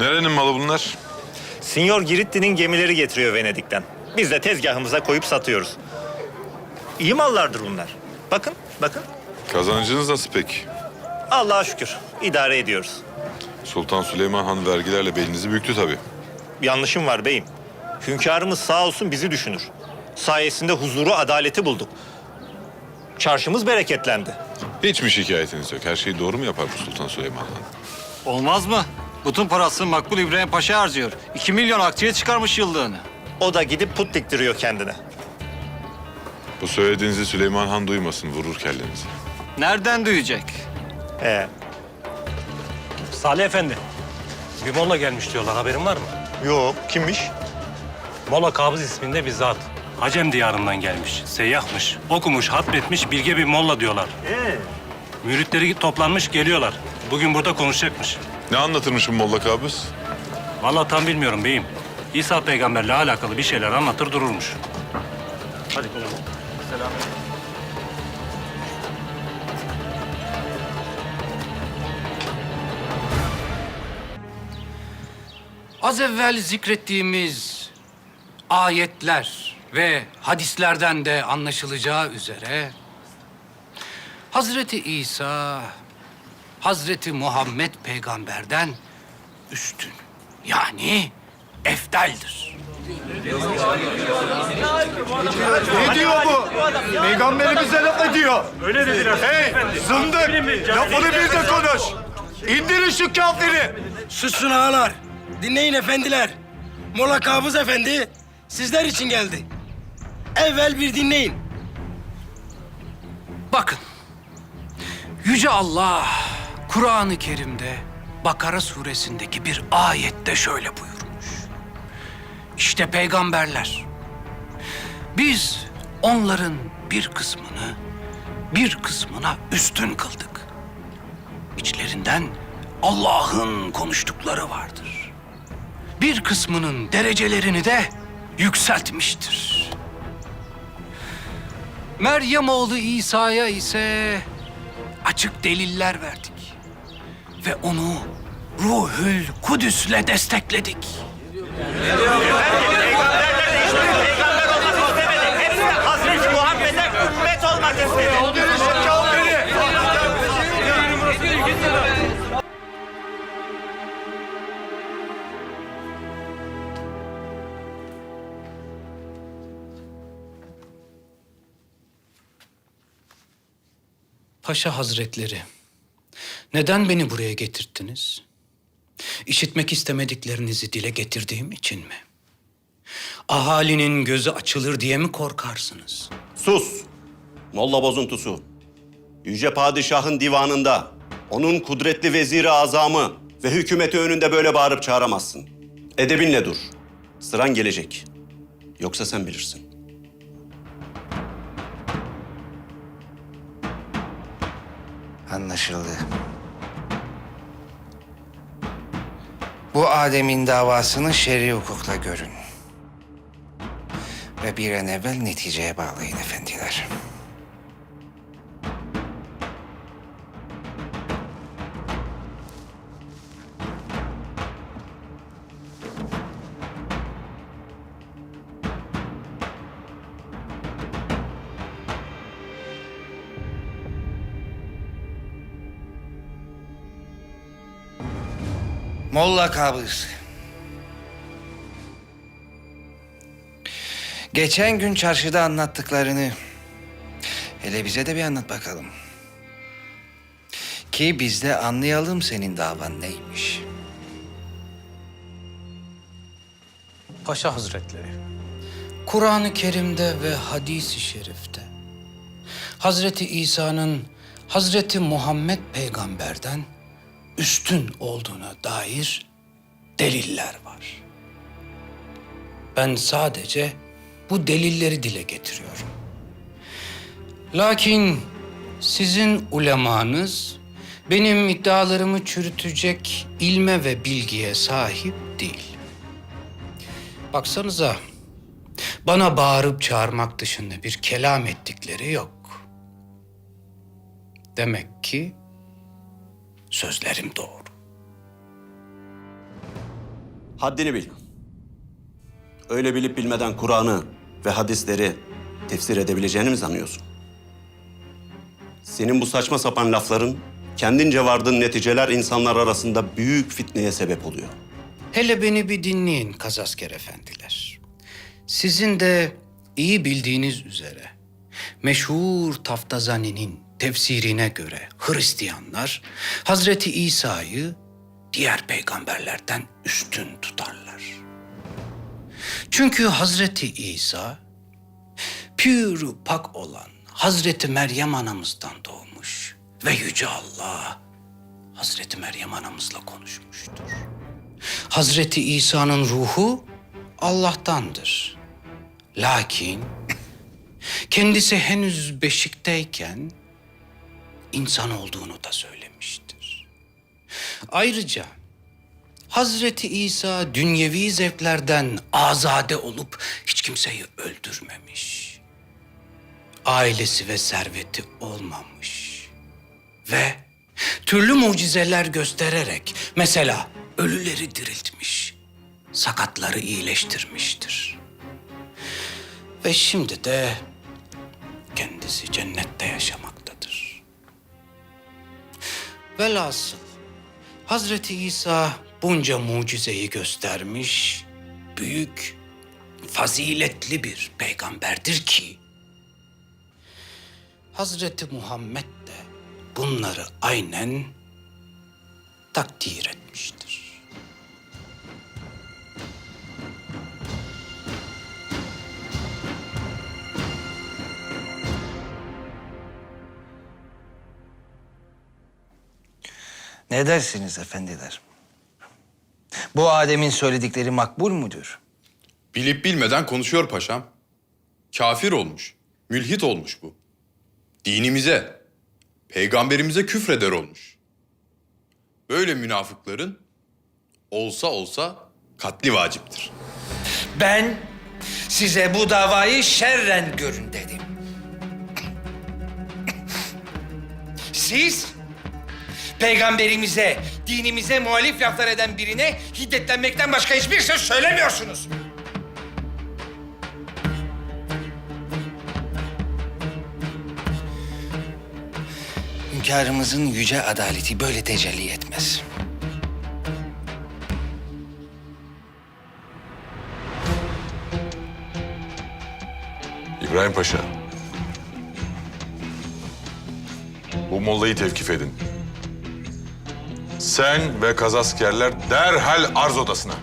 Nerenin malı bunlar? Signor Giritti'nin gemileri getiriyor Venedik'ten. Biz de tezgahımıza koyup satıyoruz. İyi mallardır bunlar. Bakın, bakın. Kazancınız nasıl peki? Allah'a şükür idare ediyoruz. Sultan Süleyman Han vergilerle belinizi büktü tabii. Yanlışım var beyim. Hünkârımız sağ olsun bizi düşünür. Sayesinde huzuru, adaleti bulduk. Çarşımız bereketlendi. Hiç mi şikayetiniz yok? Her şeyi doğru mu yapar bu Sultan Süleyman Han? Olmaz mı? Bütün parasını Makbul İbrahim Paşa harcıyor. 2 milyon akçeye çıkarmış yıllığını. O da gidip put diktiriyor kendine. Bu söylediğinizi Süleyman Han duymasın, vurur kellenizi. Nereden duyacak? Ee, Salih Efendi. Bir molla gelmiş diyorlar. Haberin var mı? yok, kimmiş? Molla Kabız isminde bir zat. Acem diyarından gelmiş. Seyyahmış. Okumuş, hatmetmiş, bilge bir molla diyorlar. Müritleri toplanmış geliyorlar. Bugün burada konuşacakmış. Ne anlatırmış bu Molla Kabus? Vallahi tam bilmiyorum beyim. İsa peygamberle alakalı bir şeyler anlatır dururmuş. Hadi. Az evvel zikrettiğimiz ayetler ve hadislerden de anlaşılacağı üzere Hazreti İsa Hazreti Muhammed peygamberden üstün yani eftaldir. Ne diyor bu? Peygamberimize laf ediyor. Öyle dediler. Hey zındık lafını bil de konuş. İndirin şu kafiri. Susun ağalar. Dinleyin efendiler. Mola Kabız Efendi sizler için geldi. Evvel bir dinleyin. Bakın Yüce Allah Kur'an-ı Kerim'de Bakara suresindeki bir ayette şöyle buyurmuş. İşte peygamberler. Biz onların bir kısmını bir kısmına üstün kıldık. İçlerinden Allah'ın konuştukları vardır. Bir kısmının derecelerini de yükseltmiştir. Meryem oğlu İsa'ya ise açık deliller verdik. Ve onu Ruhül Kudüs'le destekledik. Paşa Hazretleri, neden beni buraya getirttiniz? İşitmek istemediklerinizi dile getirdiğim için mi? Ahalinin gözü açılır diye mi korkarsınız? Sus! Molla bozuntusu. Yüce Padişah'ın divanında onun kudretli veziri azamı ve hükümeti önünde böyle bağırıp çağıramazsın. Edebinle dur. Sıran gelecek. Yoksa sen bilirsin. Anlaşıldı. Bu Adem'in davasını şer'i hukukla görün. Ve bir an evvel neticeye bağlayın efendiler. Molla Kabız. Geçen gün çarşıda anlattıklarını hele bize de bir anlat bakalım. Ki biz de anlayalım senin davan neymiş. Paşa Hazretleri. Kur'an-ı Kerim'de ve hadis-i şerifte Hazreti İsa'nın Hazreti Muhammed peygamberden üstün olduğuna dair deliller var. Ben sadece bu delilleri dile getiriyorum. Lakin sizin ulemanız benim iddialarımı çürütecek ilme ve bilgiye sahip değil. Baksanıza bana bağırıp çağırmak dışında bir kelam ettikleri yok. Demek ki sözlerim doğru. Haddini bil. Öyle bilip bilmeden Kur'an'ı ve hadisleri tefsir edebileceğini mi sanıyorsun? Senin bu saçma sapan lafların kendince vardığın neticeler insanlar arasında büyük fitneye sebep oluyor. Hele beni bir dinleyin Kazasker efendiler. Sizin de iyi bildiğiniz üzere meşhur Taftazani'nin tefsirine göre Hristiyanlar Hazreti İsa'yı diğer peygamberlerden üstün tutarlar. Çünkü Hazreti İsa pür pak olan Hazreti Meryem anamızdan doğmuş ve Yüce Allah Hazreti Meryem anamızla konuşmuştur. Hazreti İsa'nın ruhu Allah'tandır. Lakin kendisi henüz beşikteyken insan olduğunu da söylemiştir. Ayrıca Hazreti İsa dünyevi zevklerden azade olup hiç kimseyi öldürmemiş. Ailesi ve serveti olmamış. Ve türlü mucizeler göstererek mesela ölüleri diriltmiş, sakatları iyileştirmiştir. Ve şimdi de kendisi cennette yaşamaktadır. Velhasıl Hazreti İsa bunca mucizeyi göstermiş, büyük, faziletli bir peygamberdir ki Hazreti Muhammed de bunları aynen takdir etmiştir. Ne dersiniz efendiler? Bu Adem'in söyledikleri makbul mudur? Bilip bilmeden konuşuyor paşam. Kafir olmuş, mülhit olmuş bu. Dinimize, peygamberimize küfreder olmuş. Böyle münafıkların olsa olsa katli vaciptir. Ben size bu davayı şerren görün dedim. Siz peygamberimize, dinimize muhalif laflar eden birine hiddetlenmekten başka hiçbir söz söylemiyorsunuz. Hünkârımızın yüce adaleti böyle tecelli etmez. İbrahim Paşa. Bu mollayı tevkif edin. Sen ve kazaskerler derhal arz odasına.